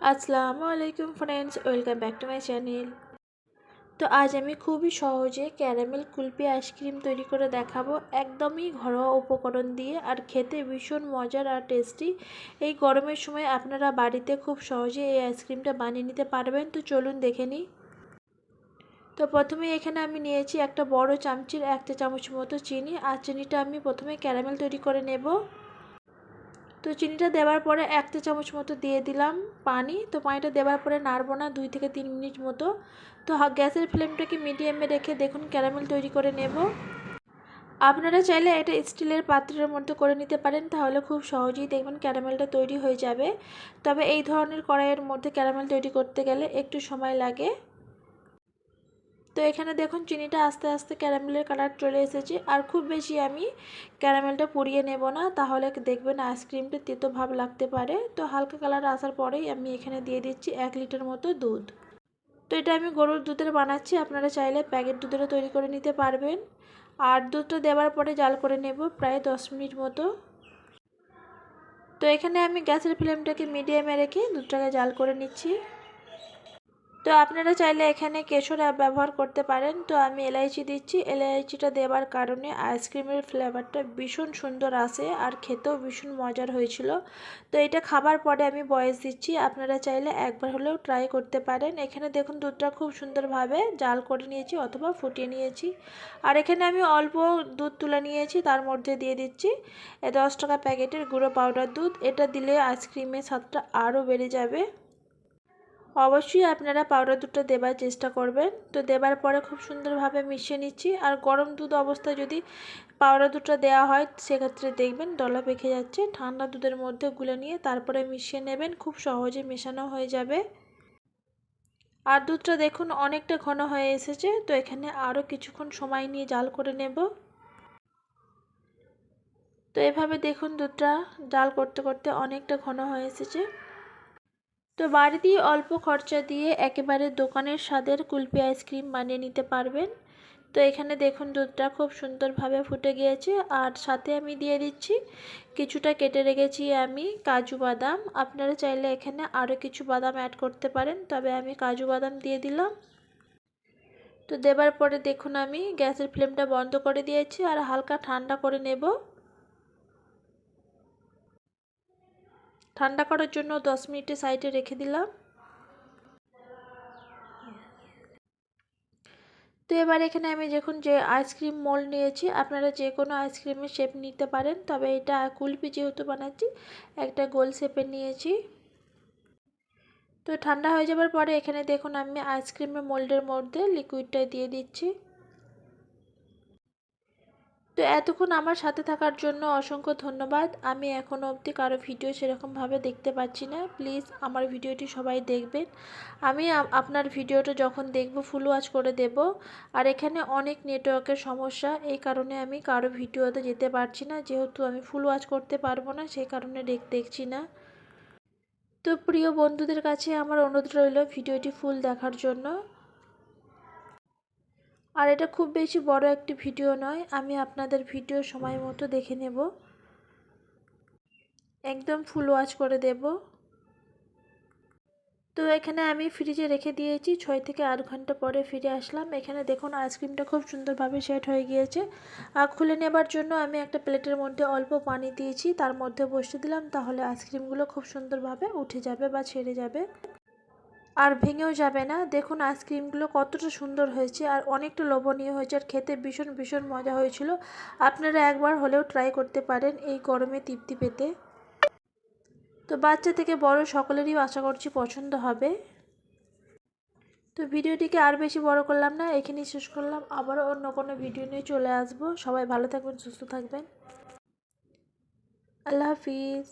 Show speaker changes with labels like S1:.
S1: আসসালামু আলাইকুম friends welcome back to my channel তো আজ আমি খুবই সহজে ক্যারামেল কুলপি আইসক্রিম তৈরি করে দেখাবো। একদমই ঘরোয়া উপকরণ দিয়ে আর খেতে ভীষণ মজার আর টেস্টি এই গরমের সময় আপনারা বাড়িতে খুব সহজে এই আইসক্রিমটা বানিয়ে নিতে পারবেন। তো চলুন দেখে নিই। তো প্রথমে এখানে আমি নিয়েছি একটা বড় চামচির একটা চামচ মতো চিনি। আর চিনিটা আমি প্রথমে ক্যারামেল তৈরি করে নেব। তো চিনিটা দেওয়ার পরে এক চা চামচ মতো দিয়ে দিলাম পানি। তো পানিটা দেওয়ার পরে নাড়বো না, দুই থেকে তিন মিনিট মতো। তো গ্যাসের ফ্লেমটাকে মিডিয়ামে রেখে দেখুন ক্যারামেল তৈরি করে নেব। আপনারা চাইলে এটা স্টিলের পাত্রের মধ্যে করে নিতে পারেন, তাহলে খুব সহজেই দেখবেন ক্যারামেলটা তৈরি হয়ে যাবে। তবে এই ধরনের কড়াইয়ের মধ্যে ক্যারামেল তৈরি করতে গেলে একটু সময় লাগে। তো এখানে দেখুন চিনিটা আস্তে আস্তে ক্যারামেলের কালার চলে এসেছে। আর খুব বেশি আমি ক্যারামেলটা পুড়িয়ে নেব না, তাহলে দেখবেন আইসক্রিমটা তেতো ভাব লাগতে পারে। তো হালকা কালার আসার পরেই আমি এখানে দিয়ে দিচ্ছি এক লিটার মতো দুধ। তো এটা আমি গরুর দুধের বানাচ্ছি, আপনারা চাইলে প্যাকেট দুধেরও তৈরি করে নিতে পারবেন। আর দুধটা দেওয়ার পরে জাল করে নেব প্রায় দশ মিনিট মতো। তো এখানে আমি গ্যাসের ফ্লেমটাকে মিডিয়ামে রেখে দুধটাকে জাল করে নিচ্ছি। তো আপনারা চাইলে এখানে কেশর ব্যবহার করতে পারেন। তো আমি এলাইচি দিচ্ছি। এলাইচিটা দেওয়ার কারণে আইসক্রিমের ফ্লেভারটা ভীষণ সুন্দর আসে আর খেতেও ভীষণ মজার হয়েছিল। তো এটা খাবার পরে আমি বয়স দিচ্ছি। আপনারা চাইলে একবার হলেও ট্রাই করতে পারেন। এখানে দেখুন দুধটা খুব সুন্দরভাবে জাল করে নিয়েছি অথবা ফুটিয়ে নিয়েছি। আর এখানে আমি অল্প দুধ তুলে নিয়েছি, তার মধ্যে দিয়ে দিচ্ছি। দশ টাকা প্যাকেটের গুঁড়ো পাউডার দুধ। এটা দিলে আইসক্রিমের স্বাদটা আরও বেড়ে যাবে। অবশ্যই আপনারা পাউডার দুধটা দেবার চেষ্টা করবেন। তো দেবার পরে খুব সুন্দরভাবে মিশিয়ে নিচ্ছি। আর গরম দুধ অবস্থায় যদি পাউডার দুধটা দেওয়া হয়, সেক্ষেত্রে দেখবেন দলা পেকে যাচ্ছে। ঠান্ডা দুধের মধ্যে গুলে নিয়ে তারপরে মিশিয়ে নেবেন। খুব সহজে মেশানো হয়ে যাবে। আর দুধটা দেখুন অনেকটা ঘন হয়ে এসেছে। তো এখানে আরও কিছুক্ষণ সময় নিয়ে জাল করে নেব। তো এভাবে দেখুন দুধটা জাল করতে করতে অনেকটা ঘন হয়ে এসেছে। তো বাড়িতেই অল্প খরচা দিয়ে একেবারে দোকানের স্বাদের কুলপি আইসক্রিম বানিয়ে নিতে পারবেন। তো এখানে দেখুন দুধটা খুব সুন্দরভাবে ফুটে গিয়েছে। আর সাথে আমি দিয়ে দিচ্ছি কিছুটা কেটে রেখেছি আমি কাজু বাদাম। আপনারা চাইলে এখানে আরও কিছু বাদাম অ্যাড করতে পারেন, তবে আমি কাজু বাদাম দিয়ে দিলাম। তো দেবার পরে দেখুন আমি গ্যাসের ফ্লেমটা বন্ধ করে দিয়েছি আর হালকা ঠান্ডা করে নেব। ঠান্ডা করার জন্য দশ মিনিটে সাইডে রেখে দিলাম। তো এবার এখানে আমি যখন যে আইসক্রিম মোল্ড নিয়েছি। আপনারা যে কোনো আইসক্রিমের শেপ নিতে পারেন, তবে এটা কুলপি যেহেতু বানাচ্ছি, একটা গোল শেপে নিয়েছি। তো ঠান্ডা হয়ে যাবার পরে এখানে দেখুন আমি আইসক্রিমের মোল্ডের মধ্যে লিকুইডটা দিয়ে দিচ্ছি। তো এতক্ষণ আমার সাথে থাকার জন্য অসংখ্য ধন্যবাদ। আমি এখনও অবধি কারও ভিডিও সেরকমভাবে দেখতে পাচ্ছি না। প্লিজ আমার ভিডিওটি সবাই দেখবেন। আমি আপনার ভিডিওটা যখন দেখব ফুল ওয়াচ করে দেব। আর এখানে অনেক নেটওয়ার্কের সমস্যা। এই কারণে আমি কারও ভিডিওতে যেতে পারছি না। যেহেতু আমি ফুল ওয়াচ করতে পারব না, সেই কারণে দেখছি না। তো প্রিয় বন্ধুদের কাছে আমার অনুরোধ রইল ভিডিওটি ফুল দেখার জন্য। আর এটা খুব বেশি বড় একটি ভিডিও নয়, আমি আপনাদের ভিডিও সময় মতো দেখে নেব। একদম ফুল ওয়াচ করে দেব। তো এখানে আমি ফ্রিজে রেখে দিয়েছি, ছয় থেকে আট ঘণ্টা পরে ফিরে আসলাম। এখানে দেখুন আইসক্রিমটা খুব সুন্দরভাবে সেট হয়ে গিয়েছে। আর খুলে নেবার জন্য আমি একটা প্লেটের মধ্যে অল্প পানি দিয়েছি, তার মধ্যে বসে দিলাম, তাহলে আইসক্রিমগুলো খুব সুন্দরভাবে উঠে যাবে বা ছেড়ে যাবে। আর ভেঙেও যাবে না। দেখুন, আইসক্রিমগুলো কতটা সুন্দর হয়েছে আর অনেকটা লোভনীয় হয়েছে আর খেতে ভীষণ ভীষণ মজা হয়েছিল। আপনারা একবার হলেও ট্রাই করতে পারেন এই গরমে তৃপ্তি পেতে। তো বাচ্চা থেকে বড় সকলেরই আশা করছি পছন্দ হবে। তো ভিডিওটিকে আর বেশি বড় করলাম না, এখানেই শেষ করলাম। আবারও অন্য কোনো ভিডিও নিয়ে চলে আসব। সবাই ভালো থাকবেন, সুস্থ থাকবেন। আল্লাহ হাফিজ।